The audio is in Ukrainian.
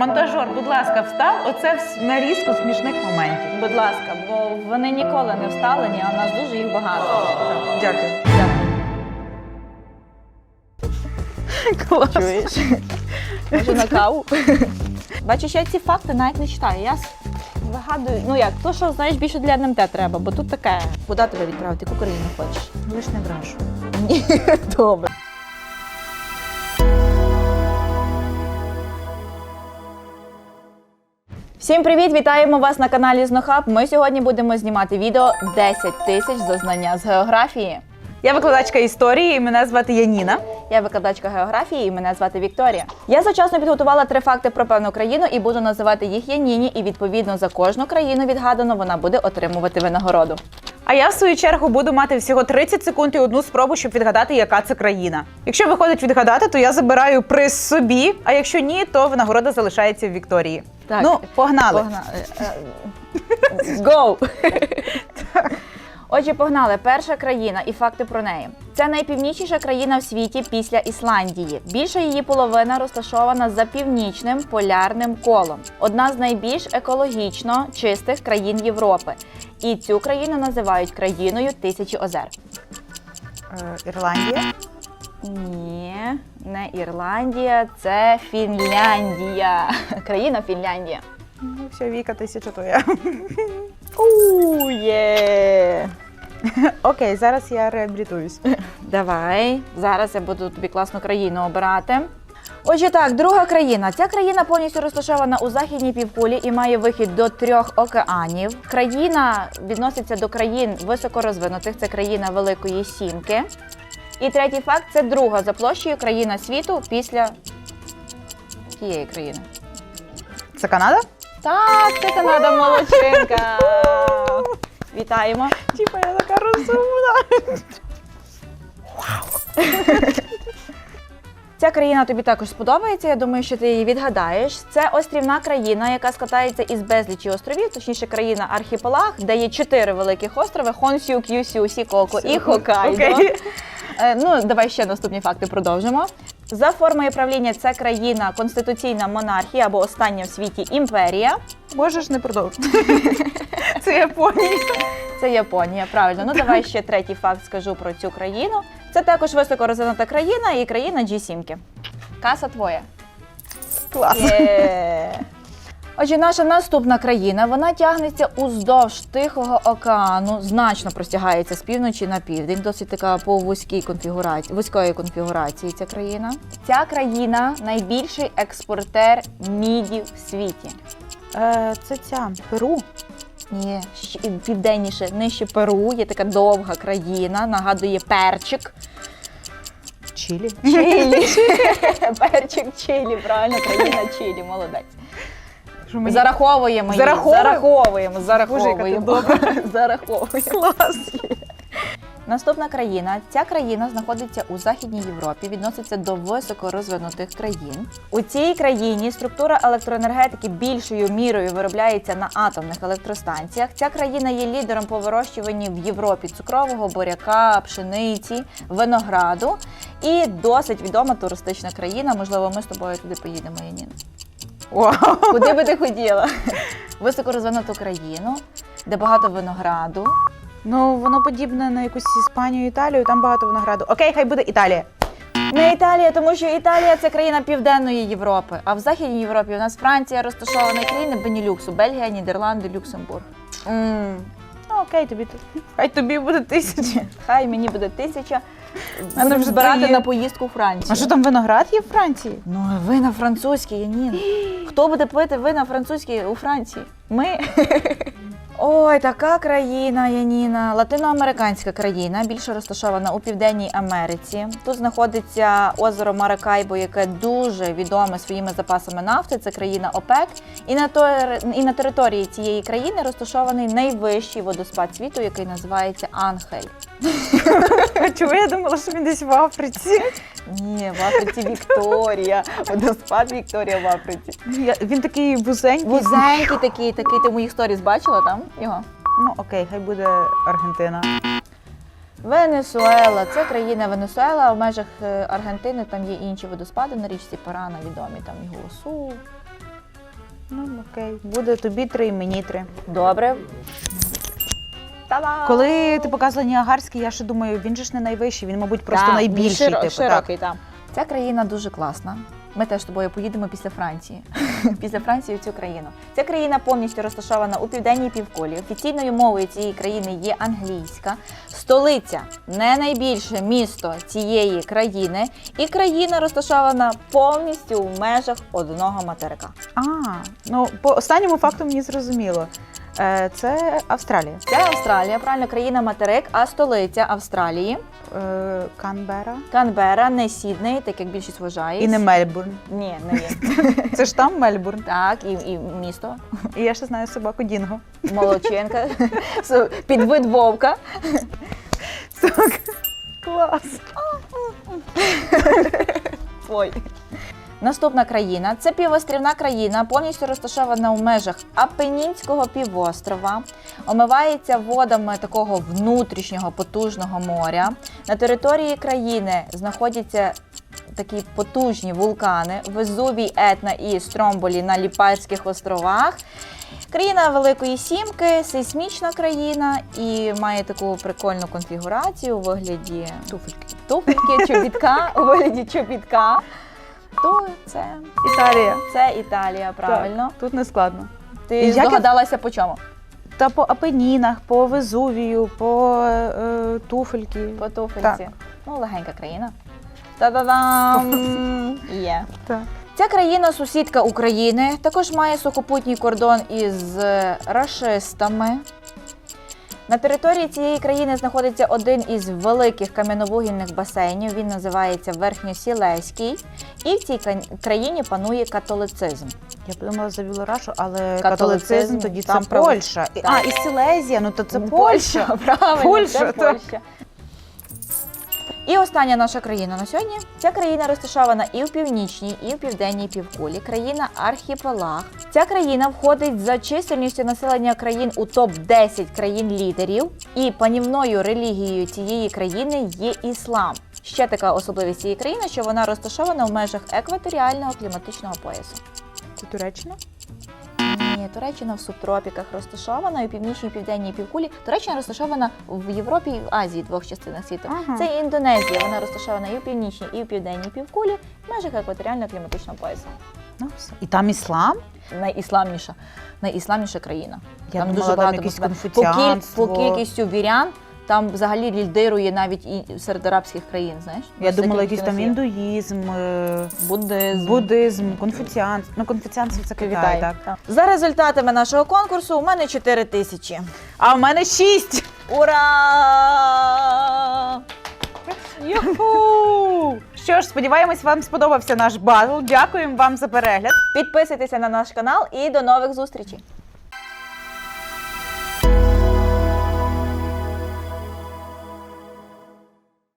Монтажер, будь ласка, встав оце в нарізку смішних моментів. Будь ласка, бо вони ніколи не вставлені, а в нас дуже їх багато. Дякую. Клас. Чуєш? Може на каву? Бачиш, я ці факти навіть не читаю. Я вигадую, ну як, то, що знаєш, більше для НМТ треба, бо тут таке. Куди тебе відправити? Яку країну хочеш? Лиш не брашу. Ні, добре. Всім привіт! Вітаємо вас на каналі Знохаб. Ми сьогодні будемо знімати відео 10 тисяч за знання з географії. Я викладачка історії, і мене звати Яніна. Я викладачка географії і мене звати Вікторія. Я зачасно підготувала три факти про певну країну і буду називати їх Яніні, і відповідно за кожну країну відгадано вона буде отримувати винагороду. А я в свою чергу буду мати всього 30 секунд і одну спробу, щоб відгадати, яка це країна. Якщо виходить відгадати, то я забираю приз собі. А якщо ні, то винагорода залишається в Вікторії. Так. Ну, погнали. Погнали. Е, Go! Отже, погнали. Перша країна і факти про неї. Це найпівнічніша країна в світі після Ісландії. Більша її половина розташована за північним полярним колом. Одна з найбільш екологічно чистих країн Європи. І цю країну називають країною тисячі озер. Е, Ірландія. Ні, не Ірландія, це Фінляндія. Країна Фінляндія. Ну, все, Віка, тисяча то я. Окей, зараз я реабілітуюсь. Давай. Зараз я буду тобі класну країну обирати. Отже, так, друга країна. Ця країна повністю розташована у західній півкулі і має вихід до трьох океанів. Країна відноситься до країн високорозвинутих. Це країна Великої Сімки. І третій факт це друга за площею країна світу після тієї країни. Це Канада? Так, це Канада молодчинка. Вітаємо. Типа я така розумна. Ця країна тобі також сподобається. Я думаю, що ти її відгадаєш. Це острівна країна, яка складається із безлічі островів, точніше, країна архіпелаг, де є чотири великих острови: Хонсю, К'юсю, Сікоко і Хокайдо. Окей. Е, Ну, давай ще наступні факти продовжимо. За формою правління це країна конституційна монархія або остання в світі імперія. Можеш не продовжити. Це Японія. Це Японія, правильно. Ну давай ще третій факт скажу про цю країну. Це також високорозвинута країна і країна G7. Каса твоя. Клас. Є. Отже, наша наступна країна вона тягнеться уздовж Тихого океану, значно простягається з півночі на південь, досить така по вузькій конфігурації, вузької конфігурації. Ця країна. Ця країна найбільший експортер міді в світі. Е, це ця Перу. Ні, південніше, нижче Перу, є така довга країна, нагадує перчик. Чилі. Чилі. Перчик Чилі, правильно, країна Чилі, молодець. Що мені- Зараховуємо її. Зараховуємо? Зараховуємо, Боже, зараховуємо. Зараховуємо. Клас. Наступна країна. Ця країна знаходиться у Західній Європі, відноситься до високорозвинутих країн. У цій країні структура електроенергетики більшою мірою виробляється на атомних електростанціях. Ця країна є лідером по вирощуванні в Європі цукрового буряка, пшениці, винограду і досить відома туристична країна. Можливо, ми з тобою туди поїдемо, Яніна. Куди би ти хотіла? Високорозвинуту країну, де багато винограду. Ну, воно подібне на якусь Іспанію, Італію, там багато винограду. Окей, хай буде Італія. Не Італія, тому що Італія це країна Південної Європи. А в Західній Європі у нас Франція розташована країни Бенілюксу, Бельгія, Нідерланди, Люксембург. М, Ну, окей, тобі тут. Хай тобі буде тисяча. Хай мені буде тисяча. Мене вже збирати на поїздку у Францію. А що там виноград є в Франції? Ну, вина французькі, ні. Хто буде пити вина французькі у Франції? Ми. Ой, така країна, Яніна, латиноамериканська країна, більше розташована у Південній Америці. Тут знаходиться озеро Маракайбо, яке дуже відоме своїми запасами нафти. Це країна ОПЕК. І на, тор- і на території цієї країни розташований найвищий водоспад світу, який називається Анхель. Чого я думала, що він десь в Африці? Ні, в Африці Вікторія. Водоспад Вікторія в Африці. Він такий вузенький. Вузенький такий, такий, ти в моїх сторіс бачила там його? Ну, окей, хай буде Аргентина. Венесуела, це країна Венесуела, в межах е, Аргентини там є інші водоспади на річці Парана відомі, там і Голосу. Окей, буде тобі три, і мені три. Добре. Та-дам! Коли ти показувала Ніагарський, я ще думаю, він же ж не найвищий, він, мабуть, просто Так, найбільший. широ- типу, широкий, так. Ця країна дуже класна. Ми теж з тобою поїдемо після Франції. після Франції в цю країну. Ця країна повністю розташована у південній півколі. Офіційною мовою цієї країни є англійська. Столиця не найбільше місто цієї країни, і країна розташована повністю у межах одного материка. А, ну по останньому факту мені зрозуміло. Е, це Австралія. Це Австралія, правильно країна материк, а столиця Австралії. Е, Канбера. Канбера, не Сідней, так як більшість вважає. І не Мельбурн. Ні, не є. Це ж там Мельбурн. Так, і, і місто. І я ще знаю собаку Дінго. Молодченка, підвид вовка. Клас. Ой. Наступна країна це півострівна країна, повністю розташована у межах Апенінського півострова, омивається водами такого внутрішнього потужного моря. На території країни знаходяться такі потужні вулкани Везувій, Етна і Стромболі на Ліпарських островах. Країна Великої Сімки, сейсмічна країна і має таку прикольну конфігурацію у вигляді Туфельки. туфельки, чобітка, у вигляді чобітка. То це, Італія. це Італія, правильно. Так, тут не складно. Ти Як я- здогадалася по чому? Та по Апенінах, по Везувію, по е, туфельки. По туфельці. Так. Ну, легенька країна. Та-да-дам! Є. Так. Ця країна сусідка України, також має сухопутній кордон із рашистами. На території цієї країни знаходиться один із великих кам'яновугільних басейнів. Він називається Верхньосілеський. І в цій країні панує католицизм. Я подумала за Білорашу, але Католицизм, католицизм тоді там це Польща. Так. А, і Сілезія, ну то це Польща. Правильно, Польща, це. Польща. І остання наша країна на сьогодні. Ця країна розташована і в північній, і в південній півкулі. Країна архіпелаг. Ця країна входить за чисельністю населення країн у топ 10 країн лідерів. І панівною релігією цієї країни є іслам. Ще така особливість цієї країни, що вона розташована в межах екваторіального кліматичного поясу. Це Туреччина? Ні, Туреччина в субтропіках розташована і в північній і південній півкулі. Туреччина розташована в Європі і в Азії, двох частинах світу. Ага. Це Індонезія. Вона розташована і в північній, і в південній півкулі в межах екваторіального кліматичного поясу. Ну, все. І там іслам? Найісламніша, найісламніша країна. Я там думала, дуже багато якесь мусульман. по, кіль... по кількістю вірян. Там взагалі лідирує навіть і серед арабських країн. Знаєш, Я думала, якийсь там індуїзм, е, буддизм. буддизм, конфуціанство. Ну, конфуціанство це Китай, так. Так. За результатами нашого конкурсу у мене 4 тисячі. А в мене шість! Ура! Юху! Що ж, сподіваємось, вам сподобався наш батл. Дякуємо вам за перегляд. Підписуйтеся на наш канал і до нових зустрічей.